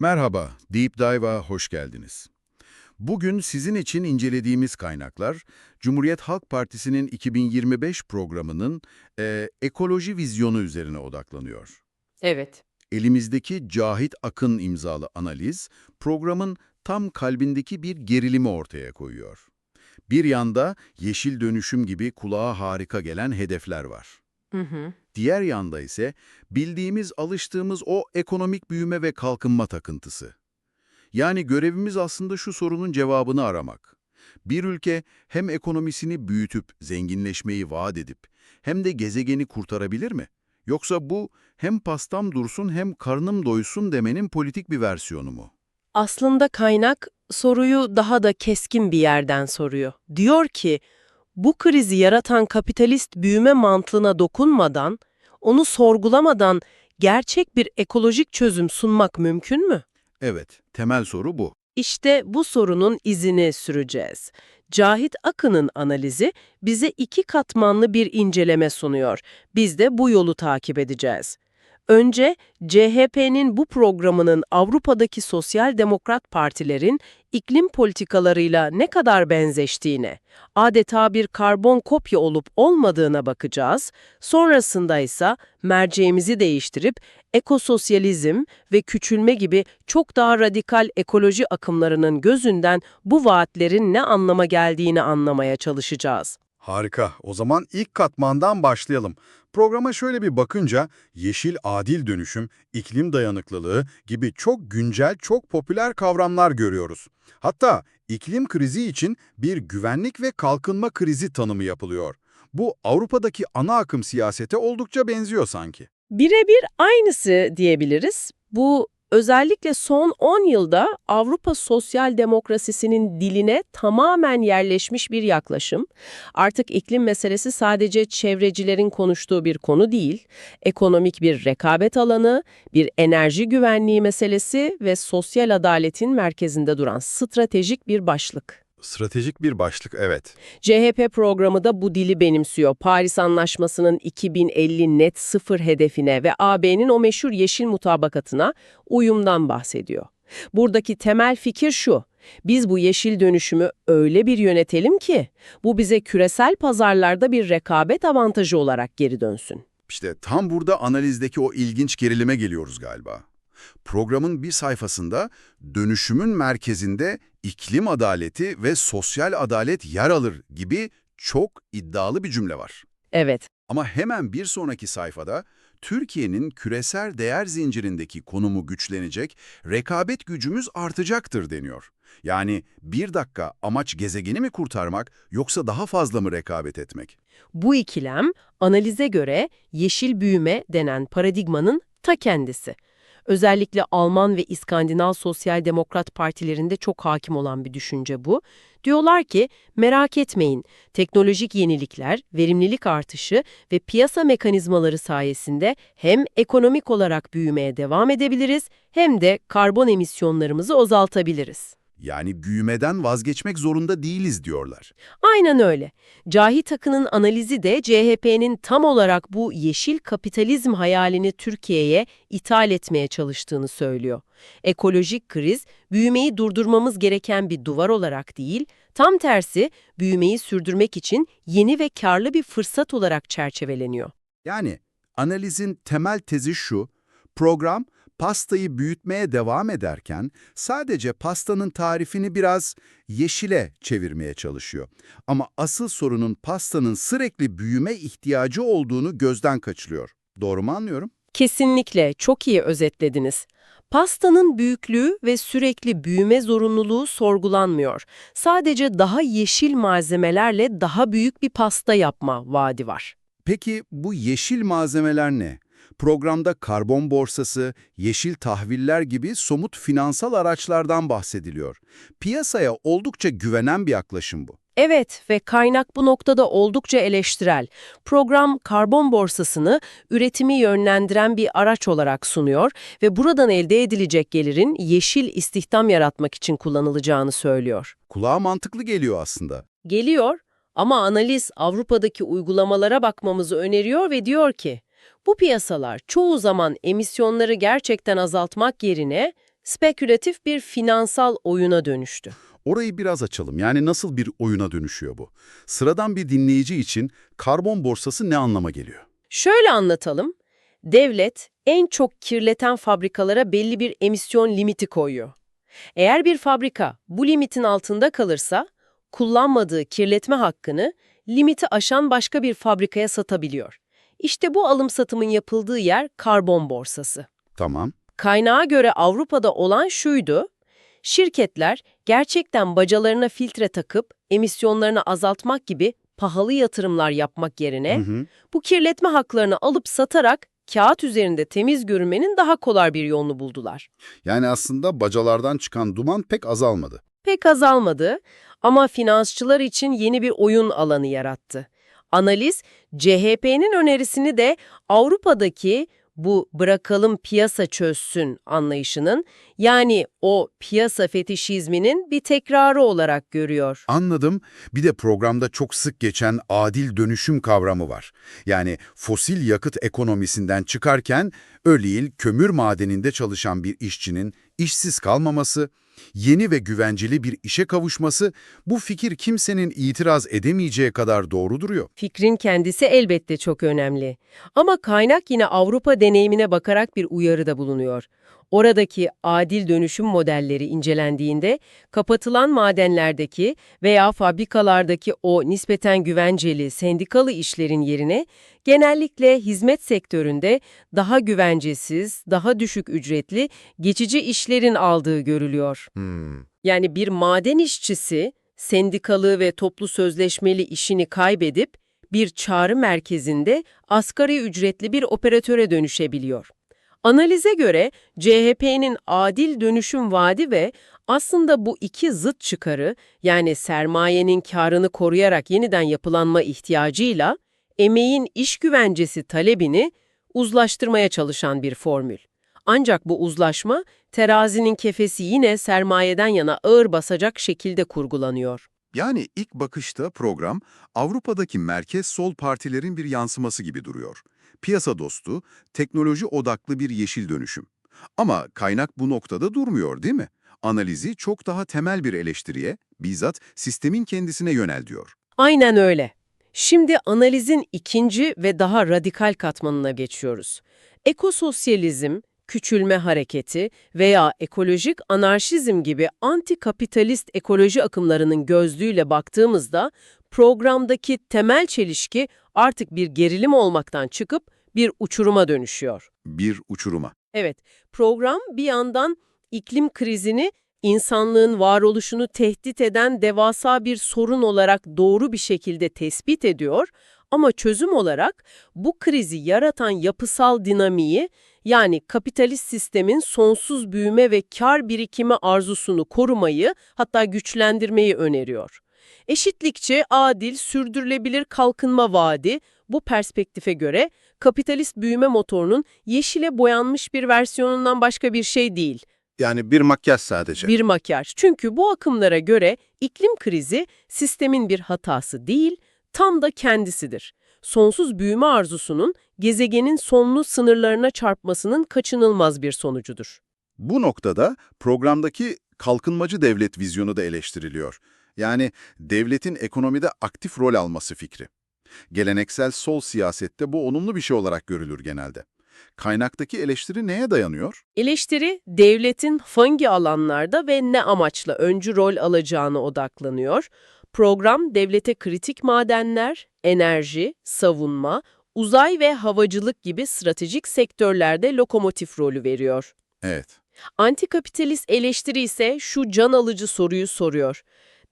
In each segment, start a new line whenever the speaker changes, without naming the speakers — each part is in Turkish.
Merhaba, Deep Dive'a hoş geldiniz. Bugün sizin için incelediğimiz kaynaklar, Cumhuriyet Halk Partisi'nin 2025 programının eee, ekoloji vizyonu üzerine odaklanıyor.
Evet.
Elimizdeki Cahit Akın imzalı analiz, programın tam kalbindeki bir gerilimi ortaya koyuyor. Bir yanda yeşil dönüşüm gibi kulağa harika gelen hedefler var.
Hı hı.
Diğer yanda ise bildiğimiz, alıştığımız o ekonomik büyüme ve kalkınma takıntısı. Yani görevimiz aslında şu sorunun cevabını aramak. Bir ülke hem ekonomisini büyütüp zenginleşmeyi vaat edip hem de gezegeni kurtarabilir mi? Yoksa bu hem pastam dursun hem karnım doysun demenin politik bir versiyonu mu?
Aslında kaynak soruyu daha da keskin bir yerden soruyor. Diyor ki, bu krizi yaratan kapitalist büyüme mantığına dokunmadan, onu sorgulamadan gerçek bir ekolojik çözüm sunmak mümkün mü?
Evet, temel soru bu.
İşte bu sorunun izini süreceğiz. Cahit Akın'ın analizi bize iki katmanlı bir inceleme sunuyor. Biz de bu yolu takip edeceğiz. Önce CHP'nin bu programının Avrupa'daki sosyal demokrat partilerin iklim politikalarıyla ne kadar benzeştiğine, adeta bir karbon kopya olup olmadığına bakacağız. Sonrasında ise merceğimizi değiştirip ekososyalizm ve küçülme gibi çok daha radikal ekoloji akımlarının gözünden bu vaatlerin ne anlama geldiğini anlamaya çalışacağız.
Harika. O zaman ilk katmandan başlayalım. Programa şöyle bir bakınca yeşil adil dönüşüm, iklim dayanıklılığı gibi çok güncel, çok popüler kavramlar görüyoruz. Hatta iklim krizi için bir güvenlik ve kalkınma krizi tanımı yapılıyor. Bu Avrupa'daki ana akım siyasete oldukça benziyor sanki.
Birebir aynısı diyebiliriz. Bu özellikle son 10 yılda Avrupa sosyal demokrasisinin diline tamamen yerleşmiş bir yaklaşım. Artık iklim meselesi sadece çevrecilerin konuştuğu bir konu değil, ekonomik bir rekabet alanı, bir enerji güvenliği meselesi ve sosyal adaletin merkezinde duran stratejik bir başlık.
Stratejik bir başlık, evet.
CHP programı da bu dili benimsiyor. Paris Anlaşması'nın 2050 net sıfır hedefine ve AB'nin o meşhur yeşil mutabakatına uyumdan bahsediyor. Buradaki temel fikir şu, biz bu yeşil dönüşümü öyle bir yönetelim ki bu bize küresel pazarlarda bir rekabet avantajı olarak geri dönsün.
İşte tam burada analizdeki o ilginç gerilime geliyoruz galiba. Programın bir sayfasında dönüşümün merkezinde iklim adaleti ve sosyal adalet yer alır gibi çok iddialı bir cümle var.
Evet,
Ama hemen bir sonraki sayfada Türkiye'nin küresel değer zincirindeki konumu güçlenecek, rekabet gücümüz artacaktır deniyor. Yani bir dakika amaç gezegeni mi kurtarmak yoksa daha fazla mı rekabet etmek?
bu ikilem analize göre yeşil büyüme denen paradigmanın ta kendisi. Özellikle Alman ve İskandinav sosyal demokrat partilerinde çok hakim olan bir düşünce bu. Diyorlar ki merak etmeyin teknolojik yenilikler, verimlilik artışı ve piyasa mekanizmaları sayesinde hem ekonomik olarak büyümeye devam edebiliriz hem de karbon emisyonlarımızı azaltabiliriz.
Yani büyümeden vazgeçmek zorunda değiliz diyorlar.
Aynen öyle. Cahit Akın'ın analizi de CHP'nin tam olarak bu yeşil kapitalizm hayalini Türkiye'ye ithal etmeye çalıştığını söylüyor. Ekolojik kriz, büyümeyi durdurmamız gereken bir duvar olarak değil, tam tersi büyümeyi sürdürmek için yeni ve karlı bir fırsat olarak çerçeveleniyor.
Yani analizin temel tezi şu, program pastayı büyütmeye devam ederken sadece pastanın tarifini biraz yeşile çevirmeye çalışıyor. Ama asıl sorunun pastanın sürekli büyüme ihtiyacı olduğunu gözden kaçırıyor. Doğru mu anlıyorum?
Kesinlikle çok iyi özetlediniz. Pastanın büyüklüğü ve sürekli büyüme zorunluluğu sorgulanmıyor. Sadece daha yeşil malzemelerle daha büyük bir pasta yapma vaadi var.
Peki bu yeşil malzemeler ne? Programda karbon borsası, yeşil tahviller gibi somut finansal araçlardan bahsediliyor. Piyasaya oldukça güvenen bir yaklaşım bu.
Evet ve kaynak bu noktada oldukça eleştirel. Program karbon borsasını üretimi yönlendiren bir araç olarak sunuyor ve buradan elde edilecek gelirin yeşil istihdam yaratmak için kullanılacağını söylüyor.
Kulağa mantıklı geliyor aslında.
Geliyor ama analiz Avrupa'daki uygulamalara bakmamızı öneriyor ve diyor ki, bu piyasalar çoğu zaman emisyonları gerçekten azaltmak yerine spekülatif bir finansal oyuna dönüştü.
Orayı biraz açalım. Yani nasıl bir oyuna dönüşüyor bu? Sıradan bir dinleyici için karbon borsası ne anlama geliyor?
Şöyle anlatalım. Devlet en çok kirleten fabrikalara belli bir emisyon limiti koyuyor. Eğer bir fabrika bu limitin altında kalırsa, kullanmadığı kirletme hakkını limiti aşan başka bir fabrikaya satabiliyor. İşte bu alım satımın yapıldığı yer karbon borsası.
Tamam.
Kaynağa göre Avrupa'da olan şuydu, şirketler gerçekten bacalarına filtre takıp emisyonlarını azaltmak gibi pahalı yatırımlar yapmak yerine
Hı hı.
bu kirletme haklarını alıp satarak kağıt üzerinde temiz görünmenin daha kolay bir yolunu buldular.
Yani aslında bacalardan çıkan duman pek azalmadı.
Pek azalmadı ama finansçılar için yeni bir oyun alanı yarattı. Analiz, CHP'nin önerisini de Avrupa'daki bu bırakalım piyasa çözsün anlayışının, yani o piyasa fetişizminin bir tekrarı olarak görüyor.
Anladım. Bir de programda çok sık geçen adil dönüşüm kavramı var. Yani fosil yakıt ekonomisinden çıkarken örneğin kömür madeninde çalışan bir işçinin işsiz kalmaması, yeni ve güvenceli bir işe kavuşması bu fikir kimsenin itiraz edemeyeceği kadar doğru duruyor.
Fikrin kendisi elbette çok önemli. Ama kaynak yine Avrupa deneyimine bakarak bir uyarıda bulunuyor. Oradaki adil dönüşüm modelleri incelendiğinde kapatılan madenlerdeki veya fabrikalardaki o nispeten güvenceli sendikalı işlerin yerine genellikle hizmet sektöründe daha güvencesiz, daha düşük ücretli geçici işlerin aldığı görülüyor. Yani bir maden işçisi sendikalı ve toplu sözleşmeli işini kaybedip bir çağrı merkezinde asgari ücretli bir operatöre dönüşebiliyor. Analize göre CHP'nin adil dönüşüm vaadi ve aslında bu iki zıt çıkarı yani sermayenin karını koruyarak yeniden yapılanma ihtiyacıyla emeğin iş güvencesi talebini uzlaştırmaya çalışan bir formül. Ancak bu uzlaşma terazinin kefesi yine sermayeden yana ağır basacak şekilde kurgulanıyor.
Yani ilk bakışta program Avrupa'daki merkez sol partilerin bir yansıması gibi duruyor. Piyasa dostu, teknoloji odaklı bir yeşil dönüşüm. Ama kaynak bu noktada durmuyor değil mi? Analizi çok daha temel bir eleştiriye, bizzat sistemin kendisine yönel diyor.
Aynen öyle. Şimdi analizin ikinci ve daha radikal katmanına geçiyoruz. Ekososyalizm, küçülme hareketi veya ekolojik anarşizm gibi antikapitalist ekoloji akımlarının gözlüğüyle baktığımızda programdaki temel çelişki artık bir gerilim olmaktan çıkıp bir uçuruma dönüşüyor.
Bir uçuruma.
Evet, program bir yandan iklim krizini insanlığın varoluşunu tehdit eden devasa bir sorun olarak doğru bir şekilde tespit ediyor ama çözüm olarak bu krizi yaratan yapısal dinamiği yani kapitalist sistemin sonsuz büyüme ve kar birikimi arzusunu korumayı hatta güçlendirmeyi öneriyor. Eşitlikçe adil, sürdürülebilir kalkınma vaadi bu perspektife göre kapitalist büyüme motorunun yeşile boyanmış bir versiyonundan başka bir şey değil.
Yani bir makyaj sadece.
Bir makyaj. Çünkü bu akımlara göre iklim krizi sistemin bir hatası değil, tam da kendisidir. Sonsuz büyüme arzusunun gezegenin sonlu sınırlarına çarpmasının kaçınılmaz bir sonucudur.
Bu noktada programdaki kalkınmacı devlet vizyonu da eleştiriliyor. Yani devletin ekonomide aktif rol alması fikri. Geleneksel sol siyasette bu olumlu bir şey olarak görülür genelde. Kaynaktaki eleştiri neye dayanıyor?
Eleştiri, devletin hangi alanlarda ve ne amaçla öncü rol alacağına odaklanıyor. Program, devlete kritik madenler, enerji, savunma, uzay ve havacılık gibi stratejik sektörlerde lokomotif rolü veriyor.
Evet.
Antikapitalist eleştiri ise şu can alıcı soruyu soruyor.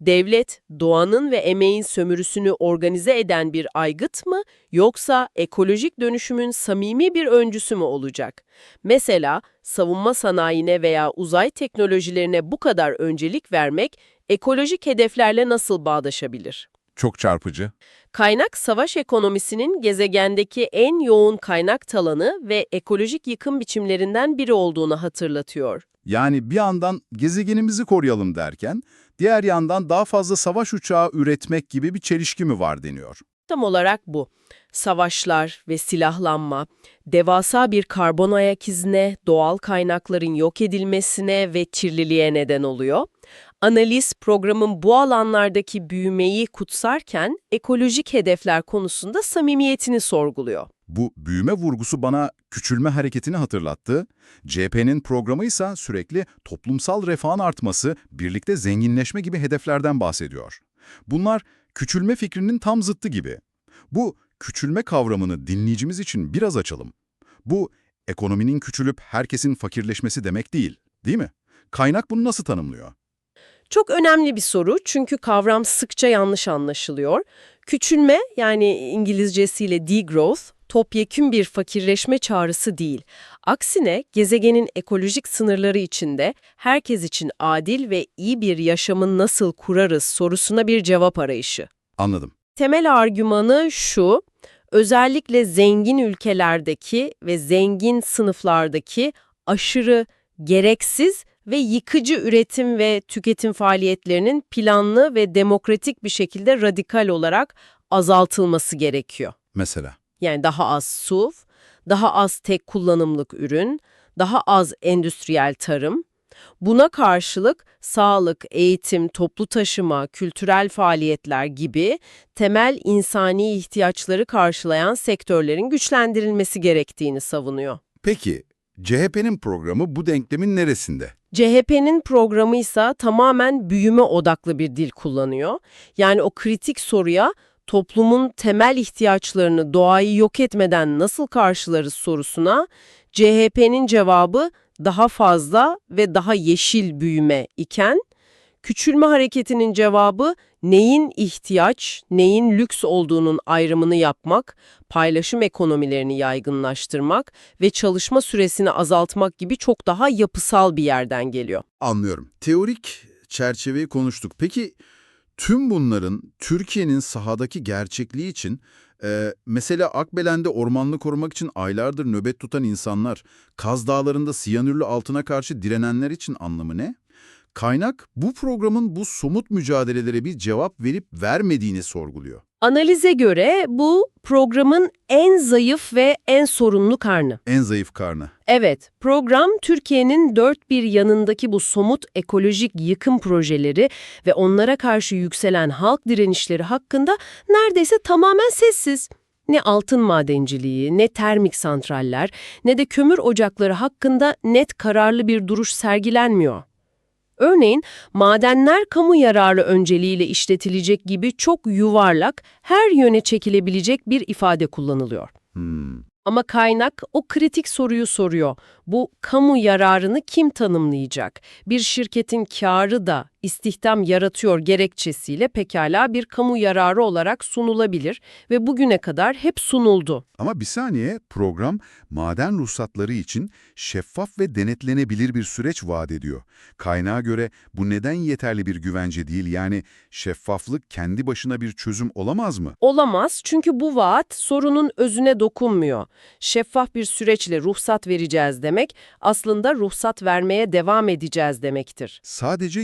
Devlet, doğanın ve emeğin sömürüsünü organize eden bir aygıt mı, yoksa ekolojik dönüşümün samimi bir öncüsü mü olacak? Mesela, savunma sanayine veya uzay teknolojilerine bu kadar öncelik vermek, ekolojik hedeflerle nasıl bağdaşabilir?
Çok çarpıcı.
Kaynak savaş ekonomisinin gezegendeki en yoğun kaynak talanı ve ekolojik yıkım biçimlerinden biri olduğunu hatırlatıyor.
Yani bir yandan gezegenimizi koruyalım derken, diğer yandan daha fazla savaş uçağı üretmek gibi bir çelişki mi var deniyor.
Tam olarak bu. Savaşlar ve silahlanma, devasa bir karbon ayak izine, doğal kaynakların yok edilmesine ve kirliliğe neden oluyor. Analiz programın bu alanlardaki büyümeyi kutsarken ekolojik hedefler konusunda samimiyetini sorguluyor.
Bu büyüme vurgusu bana küçülme hareketini hatırlattı. CHP'nin programı ise sürekli toplumsal refahın artması, birlikte zenginleşme gibi hedeflerden bahsediyor. Bunlar küçülme fikrinin tam zıttı gibi. Bu küçülme kavramını dinleyicimiz için biraz açalım. Bu ekonominin küçülüp herkesin fakirleşmesi demek değil, değil mi? Kaynak bunu nasıl tanımlıyor?
Çok önemli bir soru çünkü kavram sıkça yanlış anlaşılıyor. Küçülme yani İngilizcesiyle degrowth topyekün bir fakirleşme çağrısı değil. Aksine gezegenin ekolojik sınırları içinde herkes için adil ve iyi bir yaşamın nasıl kurarız sorusuna bir cevap arayışı.
Anladım.
Temel argümanı şu, özellikle zengin ülkelerdeki ve zengin sınıflardaki aşırı, gereksiz ve yıkıcı üretim ve tüketim faaliyetlerinin planlı ve demokratik bir şekilde radikal olarak azaltılması gerekiyor.
Mesela?
Yani daha az SUV, daha az tek kullanımlık ürün, daha az endüstriyel tarım. Buna karşılık sağlık, eğitim, toplu taşıma, kültürel faaliyetler gibi temel insani ihtiyaçları karşılayan sektörlerin güçlendirilmesi gerektiğini savunuyor.
Peki, CHP'nin programı bu denklemin neresinde?
CHP'nin programı ise tamamen büyüme odaklı bir dil kullanıyor. Yani o kritik soruya toplumun temel ihtiyaçlarını doğayı yok etmeden nasıl karşılarız sorusuna CHP'nin cevabı daha fazla ve daha yeşil büyüme iken küçülme hareketinin cevabı neyin ihtiyaç, neyin lüks olduğunun ayrımını yapmak, paylaşım ekonomilerini yaygınlaştırmak ve çalışma süresini azaltmak gibi çok daha yapısal bir yerden geliyor.
Anlıyorum. Teorik çerçeveyi konuştuk. Peki tüm bunların Türkiye'nin sahadaki gerçekliği için e, mesela Akbelen'de ormanlığı korumak için aylardır nöbet tutan insanlar, Kaz Dağları'nda siyanürlü altına karşı direnenler için anlamı ne? Kaynak bu programın bu somut mücadelelere bir cevap verip vermediğini sorguluyor.
Analize göre bu programın en zayıf ve en sorunlu karnı.
En zayıf karnı.
Evet, program Türkiye'nin dört bir yanındaki bu somut ekolojik yıkım projeleri ve onlara karşı yükselen halk direnişleri hakkında neredeyse tamamen sessiz. Ne altın madenciliği, ne termik santraller, ne de kömür ocakları hakkında net kararlı bir duruş sergilenmiyor. Örneğin madenler kamu yararı önceliğiyle işletilecek gibi çok yuvarlak, her yöne çekilebilecek bir ifade kullanılıyor.
Hmm.
Ama kaynak o kritik soruyu soruyor. Bu kamu yararını kim tanımlayacak? Bir şirketin karı da istihdam yaratıyor gerekçesiyle pekala bir kamu yararı olarak sunulabilir ve bugüne kadar hep sunuldu.
Ama bir saniye program maden ruhsatları için şeffaf ve denetlenebilir bir süreç vaat ediyor. Kaynağa göre bu neden yeterli bir güvence değil yani şeffaflık kendi başına bir çözüm olamaz mı?
Olamaz çünkü bu vaat sorunun özüne dokunmuyor. Şeffaf bir süreçle ruhsat vereceğiz demek aslında ruhsat vermeye devam edeceğiz demektir.
Sadece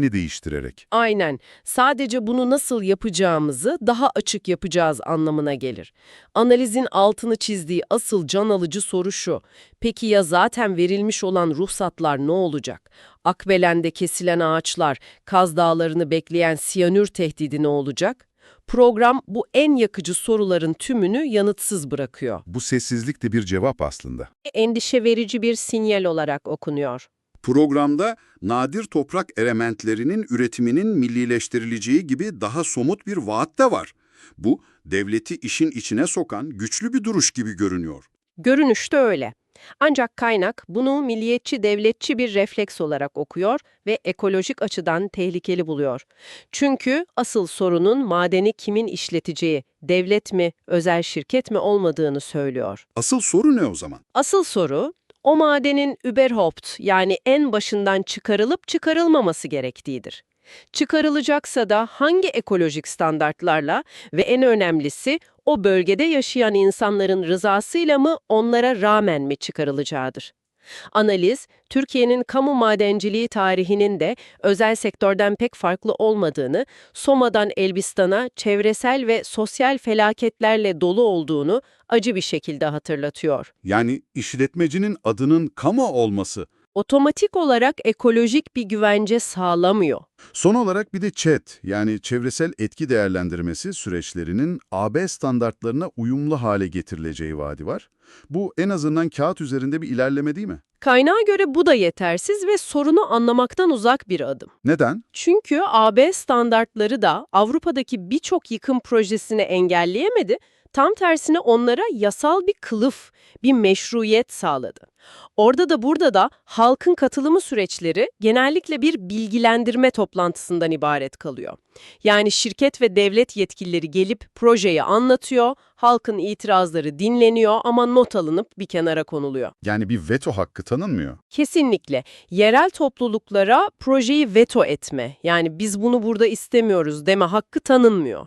yöntemini değiştirerek.
Aynen. Sadece bunu nasıl yapacağımızı daha açık yapacağız anlamına gelir. Analizin altını çizdiği asıl can alıcı soru şu. Peki ya zaten verilmiş olan ruhsatlar ne olacak? Akbelen'de kesilen ağaçlar, Kaz Dağları'nı bekleyen siyanür tehdidi ne olacak? Program bu en yakıcı soruların tümünü yanıtsız bırakıyor.
Bu sessizlik de bir cevap aslında.
Endişe verici bir sinyal olarak okunuyor.
Programda nadir toprak elementlerinin üretiminin millileştirileceği gibi daha somut bir vaat de var. Bu, devleti işin içine sokan güçlü bir duruş gibi görünüyor.
Görünüşte öyle. Ancak kaynak bunu milliyetçi devletçi bir refleks olarak okuyor ve ekolojik açıdan tehlikeli buluyor. Çünkü asıl sorunun madeni kimin işleteceği, devlet mi, özel şirket mi olmadığını söylüyor.
Asıl soru ne o zaman?
Asıl soru, o madenin überhaupt yani en başından çıkarılıp çıkarılmaması gerektiğidir. Çıkarılacaksa da hangi ekolojik standartlarla ve en önemlisi o bölgede yaşayan insanların rızasıyla mı onlara rağmen mi çıkarılacağıdır? Analiz, Türkiye'nin kamu madenciliği tarihinin de özel sektörden pek farklı olmadığını, Soma'dan Elbistan'a çevresel ve sosyal felaketlerle dolu olduğunu acı bir şekilde hatırlatıyor.
Yani işletmecinin adının kamu olması.
Otomatik olarak ekolojik bir güvence sağlamıyor.
Son olarak bir de ÇED yani çevresel etki değerlendirmesi süreçlerinin AB standartlarına uyumlu hale getirileceği vaadi var. Bu en azından kağıt üzerinde bir ilerleme değil mi?
Kaynağa göre bu da yetersiz ve sorunu anlamaktan uzak bir adım.
Neden?
Çünkü AB standartları da Avrupa'daki birçok yıkım projesini engelleyemedi, tam tersine onlara yasal bir kılıf, bir meşruiyet sağladı. Orada da burada da halkın katılımı süreçleri genellikle bir bilgilendirme toplantısından ibaret kalıyor. Yani şirket ve devlet yetkilileri gelip projeyi anlatıyor, halkın itirazları dinleniyor ama not alınıp bir kenara konuluyor.
Yani bir veto hakkı tanınmıyor.
Kesinlikle. Yerel topluluklara projeyi veto etme, yani biz bunu burada istemiyoruz deme hakkı tanınmıyor.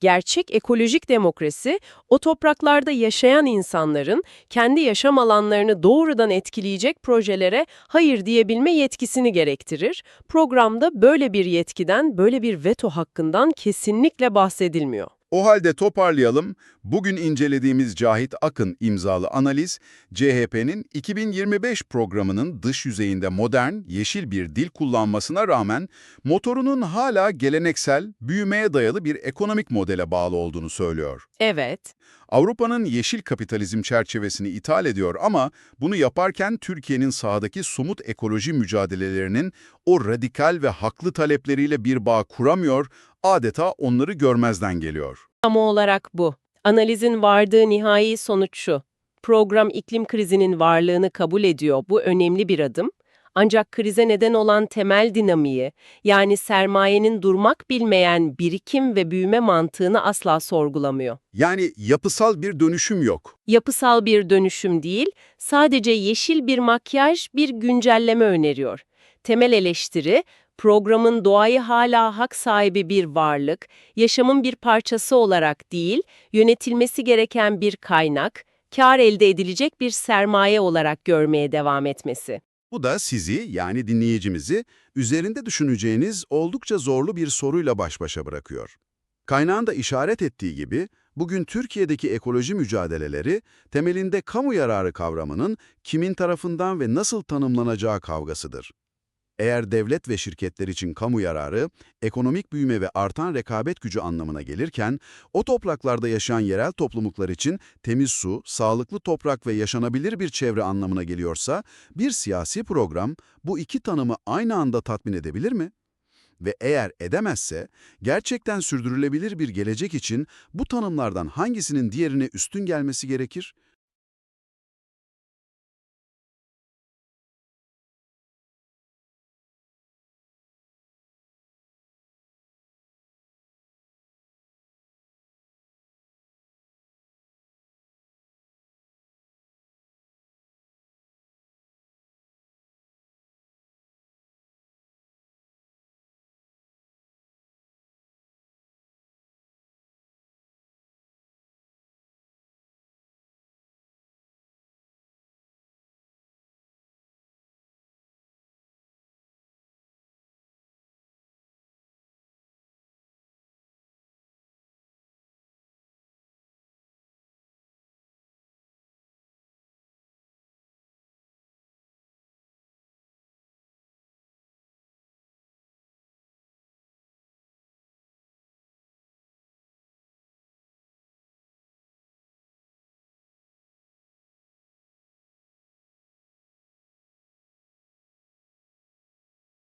Gerçek ekolojik demokrasi, o topraklarda yaşayan insanların kendi yaşam alanlarını doğrudan etkileyecek projelere hayır diyebilme yetkisini gerektirir. Programda böyle bir yetkiden, böyle bir veto hakkından kesinlikle bahsedilmiyor.
O halde toparlayalım. Bugün incelediğimiz Cahit Akın imzalı analiz, CHP'nin 2025 programının dış yüzeyinde modern, yeşil bir dil kullanmasına rağmen motorunun hala geleneksel, büyümeye dayalı bir ekonomik modele bağlı olduğunu söylüyor.
Evet,
Avrupa'nın yeşil kapitalizm çerçevesini ithal ediyor ama bunu yaparken Türkiye'nin sahadaki somut ekoloji mücadelelerinin o radikal ve haklı talepleriyle bir bağ kuramıyor, adeta onları görmezden geliyor.
Ama olarak bu. Analizin vardığı nihai sonuç şu. Program iklim krizinin varlığını kabul ediyor. Bu önemli bir adım. Ancak krize neden olan temel dinamiği, yani sermayenin durmak bilmeyen birikim ve büyüme mantığını asla sorgulamıyor.
Yani yapısal bir dönüşüm yok.
Yapısal bir dönüşüm değil, sadece yeşil bir makyaj, bir güncelleme öneriyor. Temel eleştiri, programın doğayı hala hak sahibi bir varlık, yaşamın bir parçası olarak değil, yönetilmesi gereken bir kaynak, kar elde edilecek bir sermaye olarak görmeye devam etmesi.
Bu da sizi yani dinleyicimizi üzerinde düşüneceğiniz oldukça zorlu bir soruyla baş başa bırakıyor. Kaynağın da işaret ettiği gibi bugün Türkiye'deki ekoloji mücadeleleri temelinde kamu yararı kavramının kimin tarafından ve nasıl tanımlanacağı kavgasıdır. Eğer devlet ve şirketler için kamu yararı, ekonomik büyüme ve artan rekabet gücü anlamına gelirken, o topraklarda yaşayan yerel topluluklar için temiz su, sağlıklı toprak ve yaşanabilir bir çevre anlamına geliyorsa, bir siyasi program bu iki tanımı aynı anda tatmin edebilir mi? Ve eğer edemezse, gerçekten sürdürülebilir bir gelecek için bu tanımlardan hangisinin diğerine üstün gelmesi gerekir?